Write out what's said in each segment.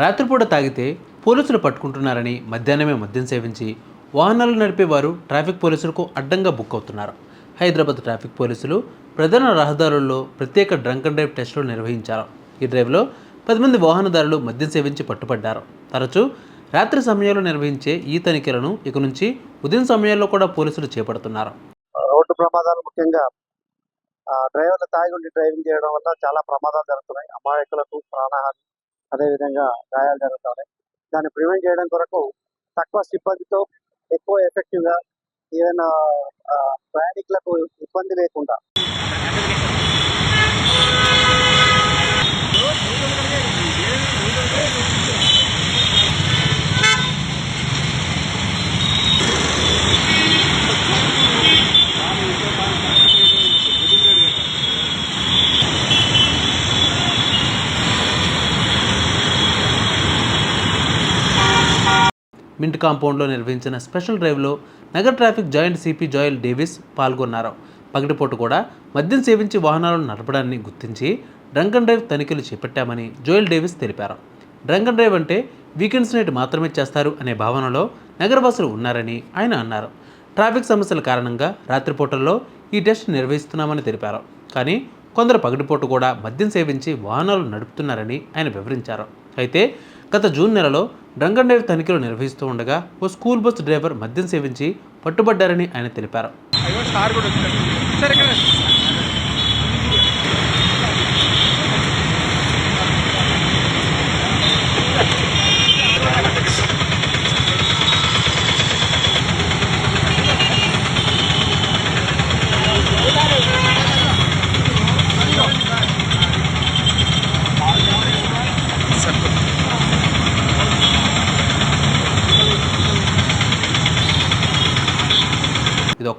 రాత్రిపూట తాగితే పోలీసులు పట్టుకుంటున్నారని మధ్యాహ్నమే మద్యం సేవించి వాహనాలు నడిపేవారు ట్రాఫిక్ పోలీసులకు అడ్డంగా బుక్ అవుతున్నారు. హైదరాబాద్ ట్రాఫిక్ పోలీసులు ప్రధాన రహదారుల్లో ప్రత్యేక డ్రంక్ అండ్ డ్రైవ్ టెస్టులు నిర్వహించారు. ఈ డ్రైవ్లో పది మంది వాహనదారులు మద్యం సేవించి పట్టుపడ్డారు తరచూ రాత్రి సమయంలో నిర్వహించే ఈ తనిఖీలను ఇక నుంచి ఉదయం సమయాల్లో కూడా పోలీసులు చేపడుతున్నారు. రోడ్డు ప్రమాదాలు ముఖ్యంగా డ్రైవర్లు తాగి ఉండి డ్రైవింగ్ చేయడం వల్ల చాలా ప్రమాదాలు జరుగుతున్నాయి. అమాయకులకు ప్రాణహాని అదేవిధంగా గాయాలు జరుగుతున్నాయి దాన్ని ప్రివెంట్ చేయడం కొరకు తక్కువ సిబ్బందితో ఎక్కువ ఎఫెక్టివ్గా ఈవెన్ ప్రయాణికులకు ఇబ్బంది లేకుండా మింట్ కాంపౌండ్లో నిర్వహించిన స్పెషల్ డ్రైవ్లో నగర traffic joint CP Joel Davis పాల్గొన్నారు. పగటిపూట కూడా మద్యం సేవించి వాహనాలను నడపడాన్ని గుర్తించి డ్రంక్ అండ్ డ్రైవ్ తనిఖీలు చేపట్టామని జోయల్ డేవిస్ తెలిపారు. డ్రంక్ అండ్ డ్రైవ్ అంటే వీకెండ్స్ నైట్ మాత్రమే చేస్తారు అనే భావనలో నగరవాసులు ఉన్నారని ఆయన అన్నారు. ట్రాఫిక్ సమస్యల కారణంగా రాత్రిపూటల్లో ఈ టెస్ట్ నిర్వహిస్తున్నామని తెలిపారు. కానీ కొందరు పగటిపూట కూడా మద్యం సేవించి వాహనాలు నడుపుతున్నారని ఆయన వివరించారు. అయితే గత జూన్ నెలలో డ్రంక్ అండ్ డ్రైవ్ తనిఖీలు నిర్వహిస్తూ ఉండగా ఓ స్కూల్ బస్ డ్రైవర్ మద్యం సేవించి పట్టుబడ్డారని ఆయన తెలిపారు.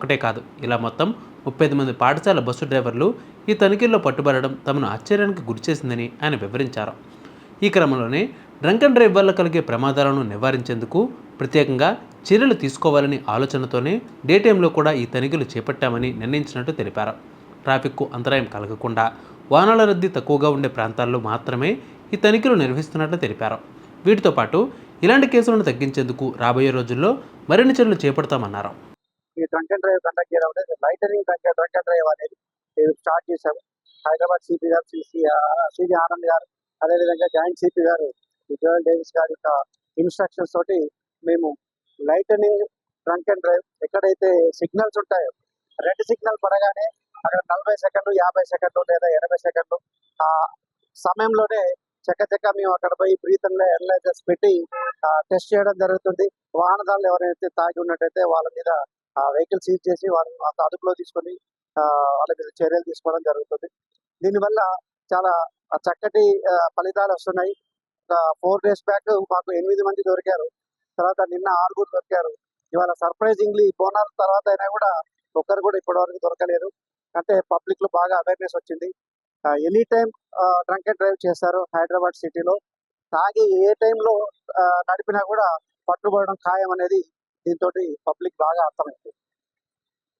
ఒకటే కాదు ఇలా మొత్తం ముప్పై మంది పాఠశాల బస్సు డ్రైవర్లు ఈ తనిఖీల్లో పట్టుబడడం తమను ఆశ్చర్యానికి గురిచేసిందని ఆయన వివరించారు. ఈ క్రమంలోనే డ్రంక్ అండ్ డ్రైవ్ వల్ల కలిగే ప్రమాదాలను నివారించేందుకు ప్రత్యేకంగా చర్యలు తీసుకోవాలని ఆలోచనతోనే డే టైంలో కూడా ఈ తనిఖీలు చేపట్టామని నిర్ణయించినట్టు తెలిపారు. ట్రాఫిక్కు అంతరాయం కలగకుండా వాహనాల రద్దీ తక్కువగా ఉండే ప్రాంతాల్లో మాత్రమే ఈ తనిఖీలు నిర్వహిస్తున్నట్లు తెలిపారు. వీటితో పాటు ఇలాంటి కేసులను తగ్గించేందుకు రాబోయే రోజుల్లో మరిన్ని చర్యలు చేపడతామన్నారు. ఈ డ్రంక్ అండ్ డ్రైవ్ కండక్ట్ చేయడం అనేది lightning drunk drunk and drive అనేది మేము స్టార్ట్ చేశాము హైదరాబాద్ సిపి గారు సిసి సిజి ఆనంద్ గారు అదేవిధంగా జాయింట్ సిపి గారు జోయల్ డేవిస్ గారి యొక్క ఇన్స్ట్రక్షన్స్ తోటి మేము లైటనింగ్ డ్రంక్ అండ్ డ్రైవ్ ఎక్కడైతే సిగ్నల్స్ ఉంటాయో రెడ్ సిగ్నల్ పడగానే అక్కడ నలభై సెకండ్లు యాభై సెకండ్లు లేదా ఎనభై సెకండ్లు ఆ సమయంలోనే చక్కచక్క మేము అక్కడ పోయి బ్రీత్ ఎనలైజర్స్ పెట్టి టెస్ట్ చేయడం జరుగుతుంది. వాహనదారులు ఎవరైతే తాగి ఉన్నట్టయితే వాళ్ళ మీద వెహికల్ సీజ్ చేసి వాళ్ళని అదుపులో తీసుకొని వాళ్ళ మీద చర్యలు తీసుకోవడం జరుగుతుంది. దీనివల్ల చాలా చక్కటి ఫలితాలు వస్తున్నాయి. ఫోర్ డేస్ బ్యాక్ మాకు ఎనిమిది మంది దొరికారు. తర్వాత నిన్న ఆరుగురు దొరికారు. ఇవాళ సర్ప్రైజింగ్లీ బోనాల తర్వాత అయినా కూడా ఒక్కరు కూడా ఇప్పటివరకు దొరకలేదు. అంటే పబ్లిక్లో బాగా అవేర్నెస్ వచ్చింది. Any time drunk and drive చేస్తారు హైదరాబాద్ సిటీలో. తాగి ఏ టైంలో నడిపినా కూడా పట్టుబడడం ఖాయం అనేది దీంతో పబ్లిక్ బాగా అర్థమైంది.